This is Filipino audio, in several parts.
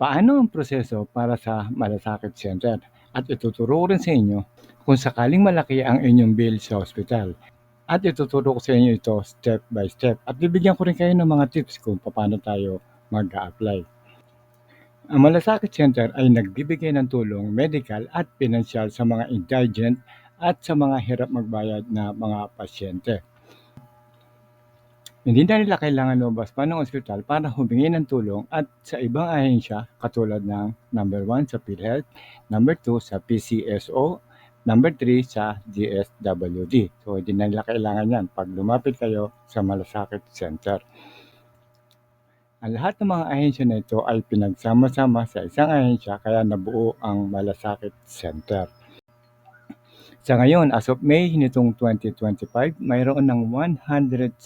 Paano ang proseso para sa Malasakit Center? At ituturo ko rin sa inyo kung sakaling malaki ang inyong bill sa ospital. At ituturo ko sa inyo ito step by step. At bibigyan ko rin kayo ng mga tips kung paano tayo mag-a-apply. Ang Malasakit Center ay nagbibigay ng tulong medical at pinansyal sa mga indigent at sa mga hirap magbayad na mga pasyente. Hindi na nila kailangan lumabas pa ng ospital para humingi ng tulong at sa ibang ahensya katulad ng number 1 sa PhilHealth, number 2 sa PCSO, number 3 sa DSWD. So hindi na nila kailangan yan pag lumapit kayo sa Malasakit Center. Ang lahat ng mga ahensya na ito ay pinagsama-sama sa isang ahensya kaya nabuo ang Malasakit Center. Sa ngayon, as of May nitong 2025, mayroon ng 167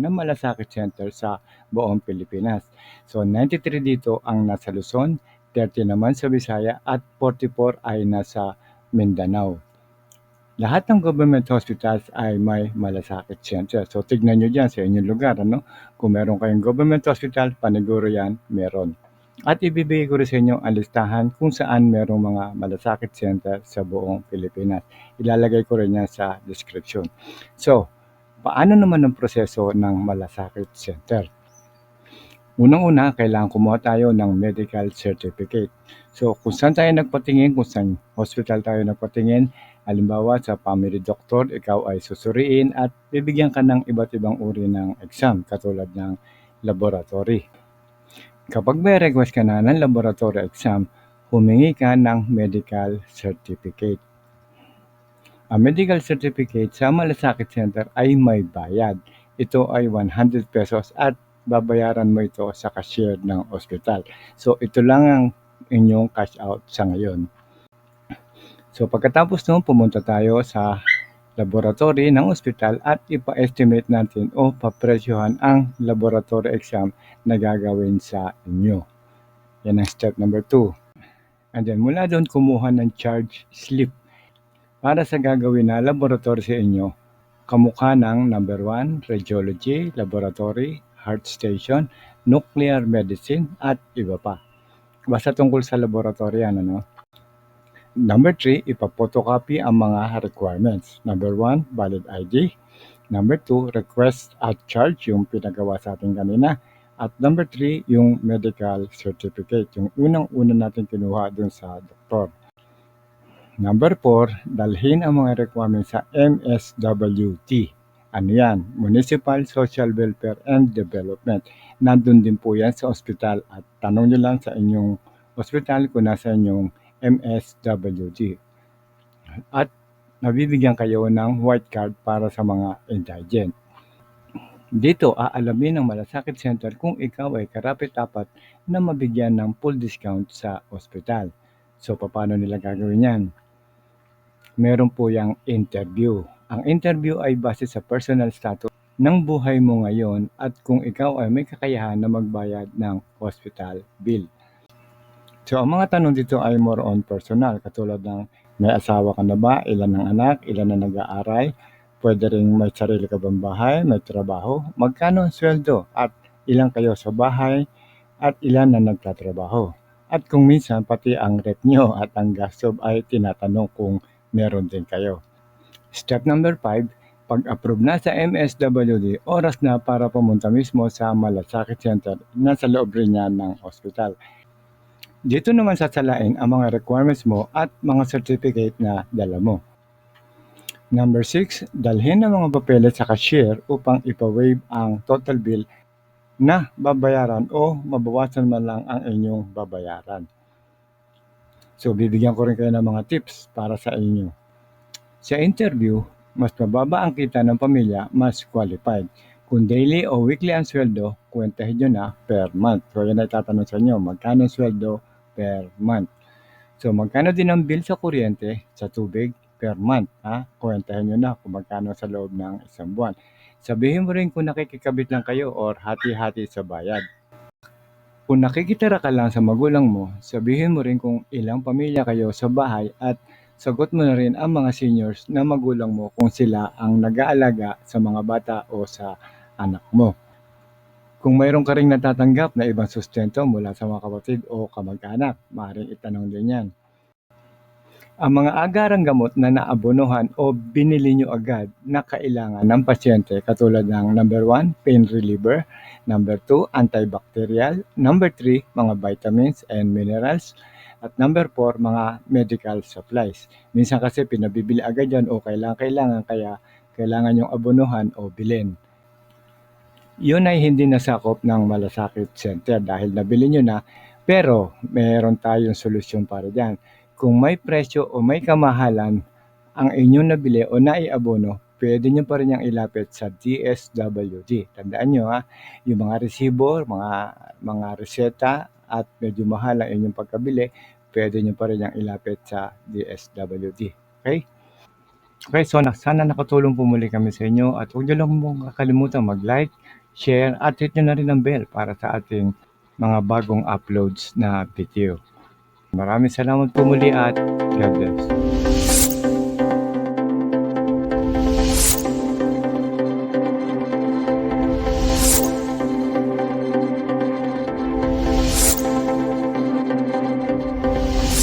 na malasakit center sa buong Pilipinas. So 93 dito ang nasa Luzon, 30 naman sa Visaya at 44 ay nasa Mindanao. Lahat ng government hospitals ay may malasakit center. So tignan nyo dyan sa inyong lugar. Ano? Kung meron kayong government hospital, paniguro yan, meron. At ibibigay ko rin sa inyo ang listahan kung saan merong mga malasakit center sa buong Pilipinas. Ilalagay ko rin yan sa description. So, paano naman ang proseso ng malasakit center? Unang-una, kailangan kumuha tayo ng medical certificate. So, kung saan tayo nagpatingin, kung saan hospital tayo nagpatingin, halimbawa sa family doctor, ikaw ay susuriin at bibigyan ka ng iba't ibang uri ng exam, katulad ng laboratory. Kapag may request ka na ng laboratory exam, humingi ka ng medical certificate. Ang medical certificate sa Malasakit Center ay may bayad. Ito ay 100 pesos at babayaran mo ito sa cashier ng ospital. So ito lang ang inyong cash out sa ngayon. So pagkatapos nun, pumunta tayo sa laboratory ng ospital at ipa-estimate natin o papresyohan ang laboratory exam na gagawin sa inyo. Yan ang step number 2. And then mula doon kumuha ng charge slip para sa gagawin na laboratory sa inyo. Kamukha ng number 1, radiology, laboratory, heart station, nuclear medicine at iba pa. Basta tungkol sa laboratory yan, ano? Number 3, ipapotocopy ang mga requirements. Number 1, valid ID. Number 2, request at charge, yung pinagawa sa atin kanina. At number 3, yung medical certificate, yung unang-una natin kinuha dun sa doktor. Number 4, dalhin ang mga requirements sa MSWT. Ano yan? Municipal Social Welfare and Development. Nandun din po yan sa ospital at tanong nyo lang sa inyong ospital kung nasa inyong MSWD. At nabibigyan kayo ng white card para sa mga indigent. Dito, aalamin ng Malasakit Center kung ikaw ay karapit-apat na mabigyan ng full discount sa ospital. So, paano nila gagawin yan? Meron po yung interview. Ang interview ay base sa personal status ng buhay mo ngayon at kung ikaw ay may kakayahan na magbayad ng hospital bill. So, ang mga tanong dito ay more on personal, katulad ng may asawa ka na ba, ilan ang anak, ilan na nag-aaral, pwede rin may sarili ka bang bahay, may trabaho, magkano ang sweldo, at ilan kayo sa bahay, at ilan na nagtatrabaho. At kung minsan, pati ang rent nyo at ang gasto ay tinatanong kung meron din kayo. Step number 5, pag-approve na sa MSWD, oras na para pumunta mismo sa Malasakit Center na sa loob rin niya ng ospital. Dito naman sasalain ang mga requirements mo at mga certificate na dala mo. Number 6, dalhin ang mga papeles sa cashier upang ipa-waive ang total bill na babayaran o mabawasan man lang ang inyong babayaran. So, bibigyan ko rin kayo ng mga tips para sa inyo. Sa interview, mas mababa ang kita ng pamilya, mas qualified. Kung daily o weekly ang sweldo, kwentahin nyo na per month. So, yan ay tatanong sa inyo, magkano ang sweldo per month. So, magkano din ang bill sa kuryente, sa tubig, per month. Ha? Kwentahin nyo na kung magkano sa loob ng isang buwan. Sabihin mo rin kung nakikikabit lang kayo or hati-hati sa bayad. Kung nakikitira ka lang sa magulang mo, sabihin mo rin kung ilang pamilya kayo sa bahay at sagot mo na rin ang mga seniors na magulang mo kung sila ang nag-aalaga sa mga bata o sa anak mo. Kung mayroon ka ring natatanggap na ibang sustento mula sa mga kapatid o kamag-anak, maaaring itanong din yan. Ang mga agarang gamot na naabonohan o binili nyo agad na kailangan ng pasyente katulad ng number 1, pain reliever, number 2, antibacterial, number 3, mga vitamins and minerals, at number 4, mga medical supplies. Minsan kasi pinabibili agad yan o kailangan-kailangan kaya kailangan yung abonohan o bilhin. Yun ay hindi nasakop ng malasakit center dahil nabili nyo na pero meron tayong solusyon para dyan. Kung may presyo o may kamahalan ang inyong nabili o naiabono, pwede nyo pa rin yung ilapit sa DSWD. Tandaan nyo ha, yung mga resibo, mga, mga reseta at medyo mahal ang inyong pagkabili, pwede nyo pa rin yung ilapit sa DSWD. Okay? Okay, so na, sana nakatulong po muli kami sa inyo at huwag nyo lang mong kakalimutan mag-like, share at hit nyo na rin ang bell para sa ating mga bagong uploads na video. Maraming salamat po muli at God bless.